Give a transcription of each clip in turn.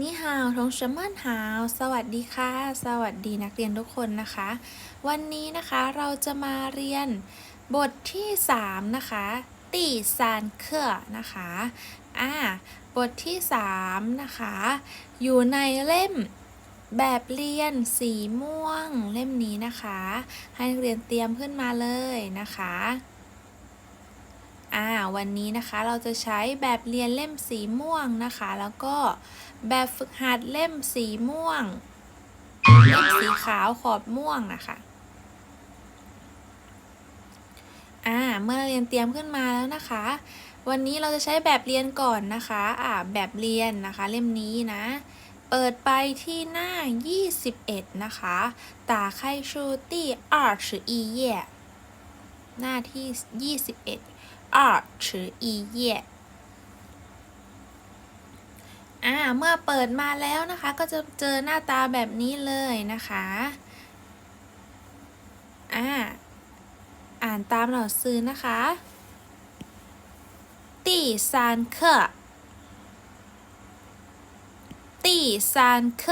นี่ฮาวทงเชมันฮาว สวัสดีค่ะ สวัสดีนักเรียนทุกคนนะคะ วันนี้นะคะเราจะมาเรียนบทที่ 3 นะคะตีซานเคอนะคะอ่าบทที่ 3 นะคะ อยู่ในเล่มแบบเรียนสีม่วงเล่มนี้นะคะ ให้นักเรียนเตรียมขึ้นมาเลยนะคะ่าวันนี้นะคะเราจะใช้แบบเรียนเล่มสีม่วงนะคะ แล้วก็แบบฝึกหัดเล่มสีม่วง เล่มสีขาวขอบม่วงนะคะอ่าเมื่อเรียนเตรียมขึ้นมาแล้วนะคะ วันนี้เราจะใช้แบบเรียนก่อนนะคะอ่าแบบเรียนนะคะเล่มนี้นะ เปิดไปที่หน้า 21 นะคะตาไคชูตี้อาร์ชอีเย่หน้าที่ 21二十一页อ่า เมื่อเปิดมาแล้วนะคะ ก็จะเจอหน้าตาแบบนี้เลยนะคะ อ่า อ่านตามหนังสือนะคะ第三课第三课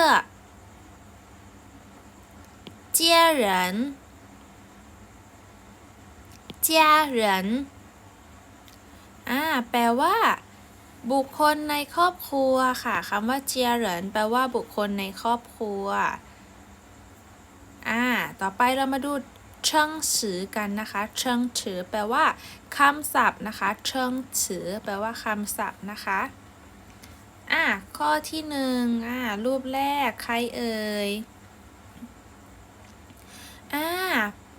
家人家人 อ่าแปลว่า บุคคลในครอบครัวค่ะคำว่าเจียเหรินแปลว่าบุคคลในครอบครัวอ่าต่อไปเรามาดูเชิงฉือกันนะคะเชิงฉือแปลว่าคำศัพท์นะคะเชิงฉือแปลว่าคำศัพท์นะคะอ่าข้อที่หนึ่งอ่ารูปแรกใครเอ่ยอ่า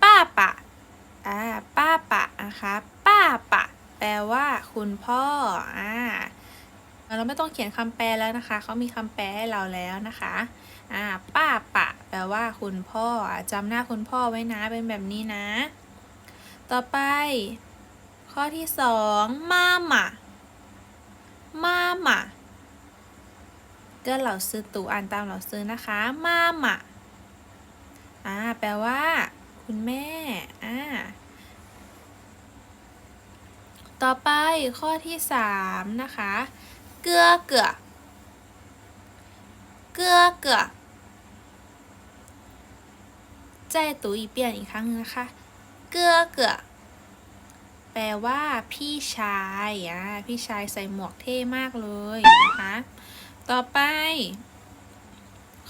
ป้าปะ อ่า ป้าปะนะคะ ป้าปะ แป ลว่า คุณพ่อ อ่า เราไม่ต้องเขียนคำแปลแล้วนะคะ เขามีคำแปลให้เราแล้วนะคะ อ่า ป้าปะ แปลว่า คุณพ่อจำหน้าคุณพ่อไว้นะ เป็นแบบนี้นะ ต่อไป ข้อที่สองมาหมามาหมาก็เหล่าซื้อตู่อ่านตามเหล่าซื้อนะคะ มาหมาอ่า แปลว่า คุณแม่ อ่า ต่อไป ข้อที่สามนะคะ เกือเกือ เกือเกือ再读一遍อีกครั้งหนึงนะคะ เกือเกือ แปลว่า พี่ชายอ่าพี่ชายใส่หมวกเท่มากเลยนะคะ ต่อไป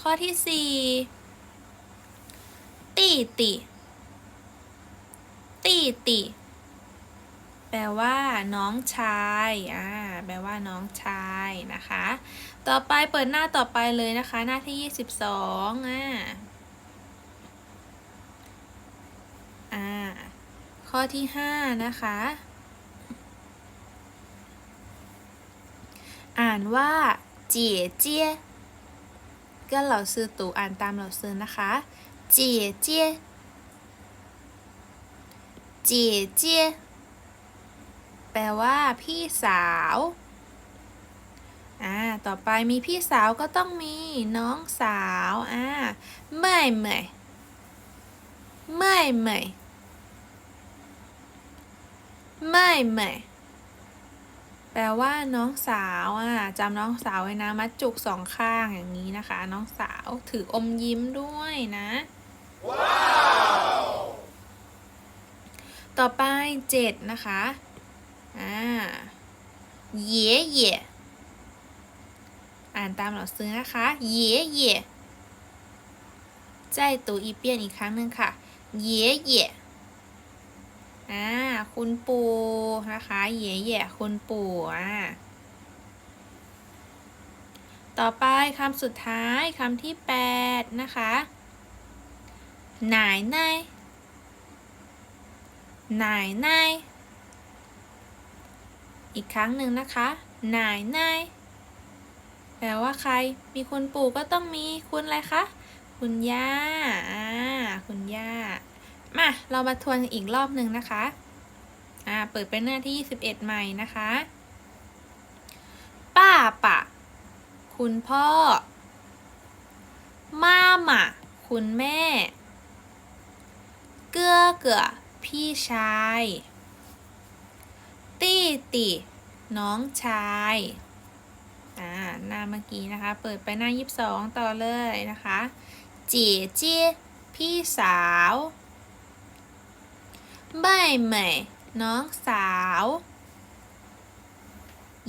ข้อที่สี่ตีติตีติ แปลว่าน้องชายอ่าแปลว่าน้องชายนะคะ ต่อไปเปิดหน้าต่อไปเลยนะคะ หน้าที่ 22อ่าอ่าข้อที่ 5 นะคะ อ่านว่าเจียเจียก็เหล่าซื้อตู่อ่านตามเหล่าซื้อนะคะเจียเจียเจียเจีย แปลว่าพี่สาว อ่า ต่อไปมีพี่สาวก็ต้องมีน้องสาว อ่าเมื่อยเมื่อยเมื่อยเมื่อยเมื่อยเมื่อยแปลว่าน้องสาวอะจำน้องสาวไว้นะ มัดจุกสองข้างอย่างนี้นะคะ น้องสาวถืออมยิ้มด้วยนะต่อไปเจ็ดนะคะ อ่าเย่เย่อ่านตามเหล่าซื้อนะคะเย่เย่ใจตัวอีเปียนอีกครั้งหนึ่งค่ะเย่เย่อ่าคุณปู่นะคะเย่เย่คุณปู่อ่าต่อไปคำสุดท้ายคำที่แปดนะคะหนายนายหนายนาย อีกครั้งหนึ่งนะคะนายนายแปลว่าใคร มีคุณปู่ก็ต้องมีคุณอะไรคะ คุณย่าอ่าคุณย่า มา เรามาทวนอีกรอบหนึ่งนะคะ อ่า เปิดเป็นหน้าที่ 21 ใหม่นะคะ ป้าปะ คุณพ่อ มาหมาคุณแม่ เกื้อเกือพี่ชาย ตี้ติ น้องชายอ่าหน้าเมื่อกี้นะคะ เปิดไปหน้า22ต่อเลยนะคะเจียเจียพี่สาวใบเหมยน้องสาว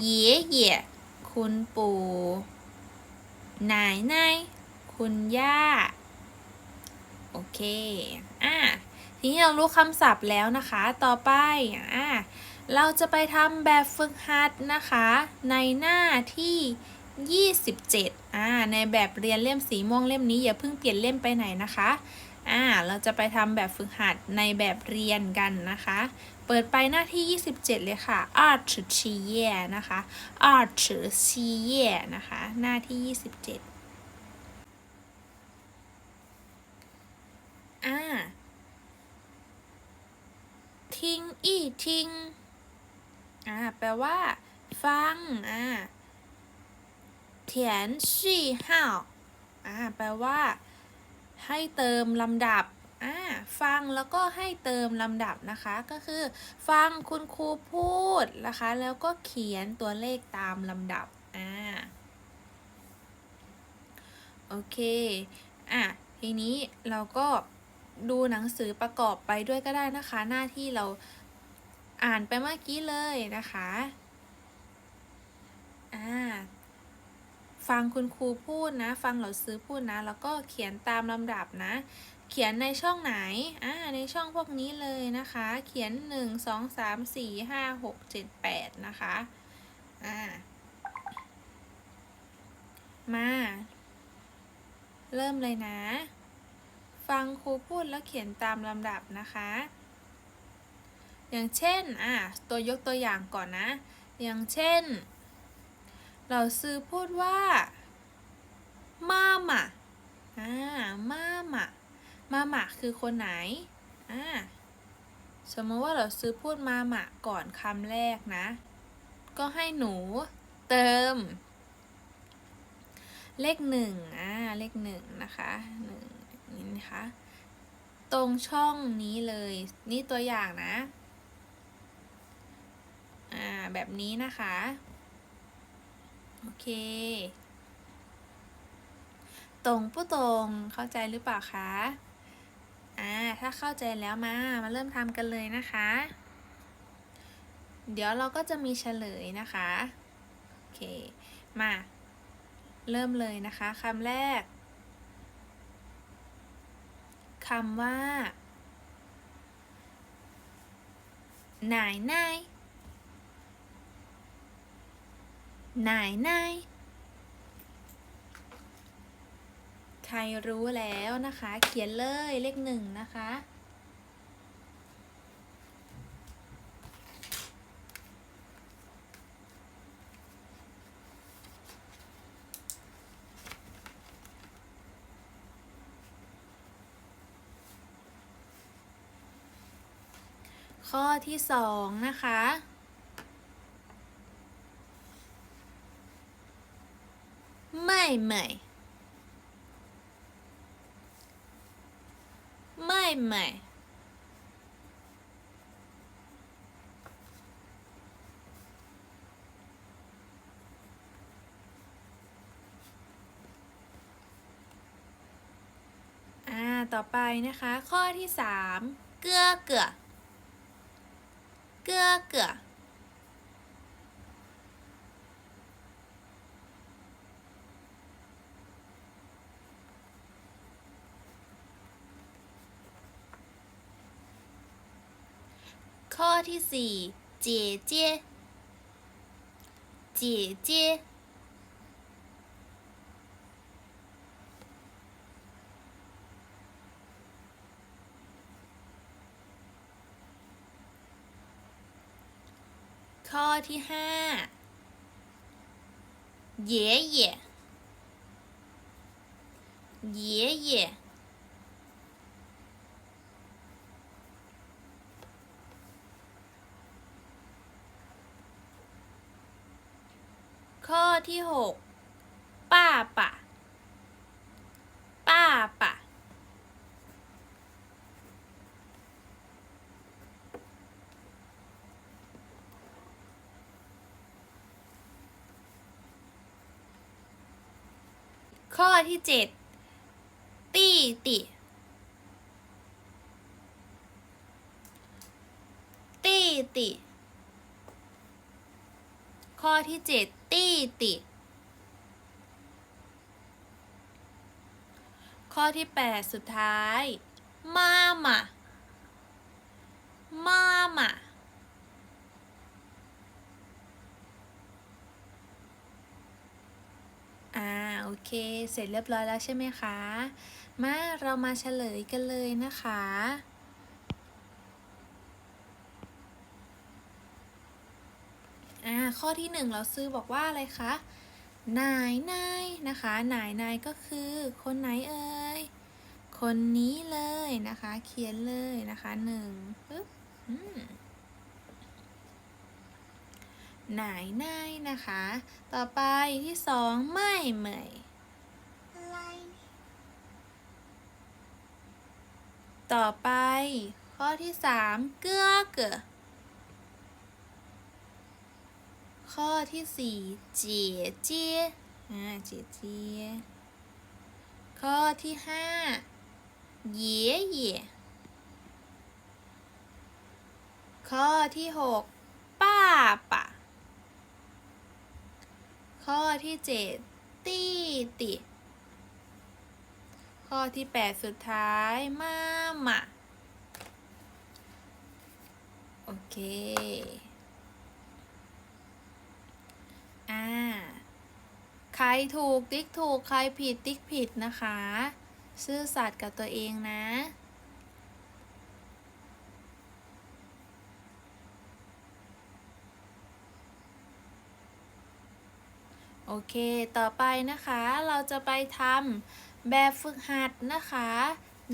เย่เย่คุณปู่นายนายคุณย่า โอเค อะ ทีนี้เรารู้คำศัพท์แล้วนะคะ ต่อไป อะ เราจะไปทำแบบฝึกหัดนะคะ ในหน้าที่ 27อ่าในแบบเรียนเล่มสีม่วงเล่มนี้อย่าเพิ่งเปลี่ยนเล่มไปไหนนะคะอ่าเราจะไปทำแบบฝึกหัดในแบบเรียนกันนะคะ เปิดไปหน้าที่ 27 เลยค่ะอาร์ชชีเย่นะคะอาร์ชชีเย่นะคะ หน้าที่ 27อ่าทิ้งอีทิ้ง อ่าแปลว่า ฟังอ่าเถียนชี่ห้าวอ่าแปลว่า ให้เติมลำดับอ่าฟังแล้วก็ให้เติมลำดับนะคะ ก็คือ ฟังคุณครูพูดนะคะ แล้วก็เขียนตัวเลขตามลำดับอ่าโอเคอะทีนี้เราก็ดูหนังสือประกอบไปด้วยก็ได้นะคะ หน้าที่เรา อ่านไปเมื่อกี้เลยนะคะอ่าฟังคุณครูพูดนะ ฟังเหล่าซื้อพูดนะ แล้วก็เขียนตามลำดับนะ เขียนในช่องไหนอ่าในช่องพวกนี้เลยนะคะ เขียน 1 2 3 4 5 6 7 8 นะคะอ่ามา เริ่มเลยนะ ฟังครูพูดแล้วเขียนตามลำดับนะคะ อย่างเช่นอะตัวยกตัวอย่างก่อนนะ อย่างเช่น เราซื้อพูดว่ามาหมาอ่ามาหมามาหมาคือคนไหนอ่าสมมติว่าเราซื้อพูดมาหมาก่อนคำแรกนะ ก็ให้หนูเติม เลขหนึ่งอ่าเลขหนึ่งนะคะหนึ่งนี่นะคะ ตรงช่องนี้เลย นี่ตัวอย่างนะ แบบนี้นะคะ โอเค ตรงผู้ตรงเข้าใจหรือเปล่าคะอ่าถ้าเข้าใจแล้วมา มาเริ่มทำกันเลยนะคะ เดี๋ยวเราก็จะมีเฉลยนะคะ โอเค มา เริ่มเลยนะคะคำแรกคำว่า นายนาย นายนายใครรู้แล้วนะคะ เขียนเลยเลขหนึ่งนะคะ ข้อที่สองนะคะ ไม่ไม่ไม่ไม่อ่าต่อไปนะคะ ข้อที่สามเกื้อเกือ哥哥， ข้อที่สี่เจเจเจเจข้อที่ห้าเย่เย่เย่เย่ข้อ ที่หกป้าปะ ป้าปะ ข้อที่เจ็ดตี้ติตี้ติ ข้อที่เจ็ดตี้ติ ข้อที่แปดสุดท้าย มามามามาอ่าโอเค เสร็จเรียบร้อยแล้วใช่ไหมคะ มาเรามาเฉลยกันเลยนะคะ อ่าข้อที่หนึ่งเราซื้อบอกว่าอะไรคะนายนายนะคะนายนายก็คือคนไหนเอ่ยคนนี้เลยนะคะ เขียนเลยนะคะหนึ่งปึ๊บอืมนายนายนะคะ ต่อไปที่สองไม่เหมยอะไรต่อไปข้อที่สามเกื้อเก๋อ ข้อที่สี่เจี๋ยเจี้ยอ่าเจี๋ยเจี้ยข้อที่ห้าเย่เย่ข้อที่หกป้าปะข้อที่เจ็ดตี้ติข้อที่8สุดท้ายมาหมาโอเค อ่า ใครถูกติ๊กถูก ใครผิดติ๊กผิดนะคะ ซื่อสัตย์กับตัวเองนะโอเค ต่อไปนะคะ เราจะไปทำแบบฝึกหัดนะคะ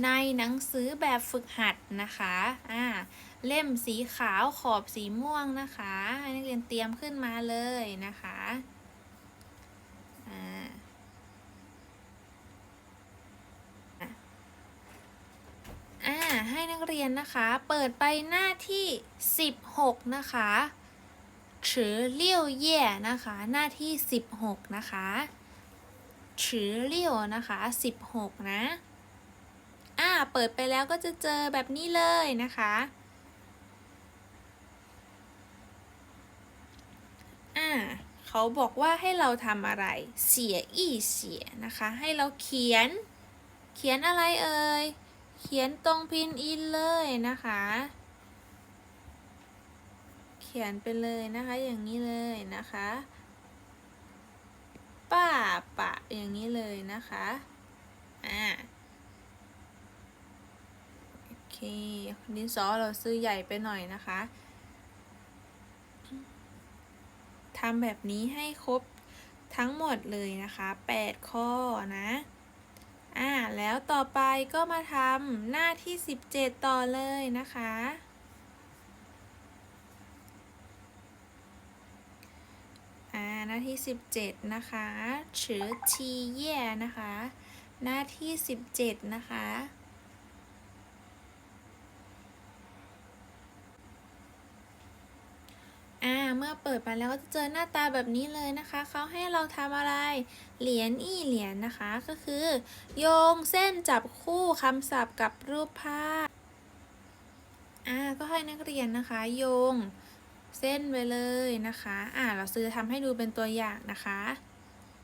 ในหนังสือแบบฝึกหัดนะคะ อ่า เล่มสีขาวขอบสีม่วงนะคะให้นักเรียนเตรียมขึ้นมาเลยนะคะ อ่าอ่าให้นักเรียนนะคะ เปิดไปหน้าที่ 16 นะคะถือเลี่ยวเย่นะคะ หน้าที่ 16 นะคะถือเลี่ยวนะคะ 16 นะ เปิดไปแล้วก็จะเจอแบบนี้เลยนะคะ อ่าเขาบอกว่าให้เราทำอะไร เสียอีเสียนะคะ ให้เราเขียน เขียนอะไรเอ่ย เขียนตรงพินอินเลยนะคะ เขียนไปเลยนะคะอย่างนี้เลยนะคะป้าปะอย่างนี้เลยนะคะ อ่า โอเค ดินสอเราซื้อใหญ่ไปหน่อยนะคะทำแบบนี้ให้ครบทั้งหมดเลยนะคะ 8 ข้อนะอ่าแล้วต่อไปก็มาทำหน้าที่ 17 ต่อเลยนะคะ อ่าหน้าที่ 17 นะคะชือชีเย่นะคะ หน้าที่ 17 นะคะ อ่า เมื่อเปิดมาแล้วก็จะเจอหน้าตาแบบนี้เลยนะคะ เขาให้เราทำอะไร เหรียญอีเหรียญนะคะ ก็คือ โยงเส้นจับคู่คำศัพท์กับรูปภาพ อ่า ก็ให้นักเรียนนะคะ โยงเส้นไปเลยนะคะ อ่า เราซื้อทำให้ดูเป็นตัวอย่างนะคะ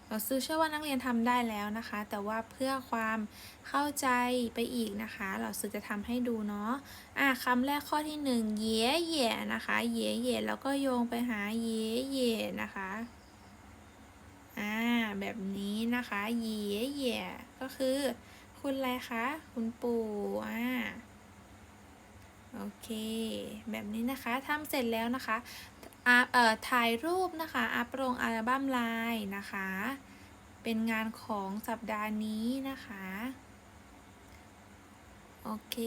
เราซื้อเชื่อว่านักเรียนทำได้แล้วนะคะ แต่ว่าเพื่อความเข้าใจไปอีกนะคะ เราซื้อจะทำให้ดูเนาะอะคำแรกข้อที่หนึ่งเย่เย่นะคะ เย่เย่แล้วก็โยงไปหาเย่เย่นะคะอ่าแบบนี้นะคะเย่เย่ก็คือ คุณอะไรคะ คุณปู่อ่าโอเค แบบนี้นะคะทำเสร็จแล้วนะคะ เอ่อถ่ายรูปนะคะ อัปลงอัลบั้มไลน์นะคะ เป็นงานของสัปดาห์นี้นะคะ โอเค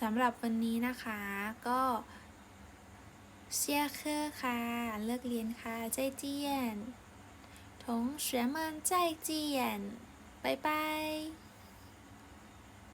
สำหรับวันนี้นะคะ ก็เชียร์เคอร์ค่ะ เลิกเรียนค่ะใจเจียน同学们再见拜拜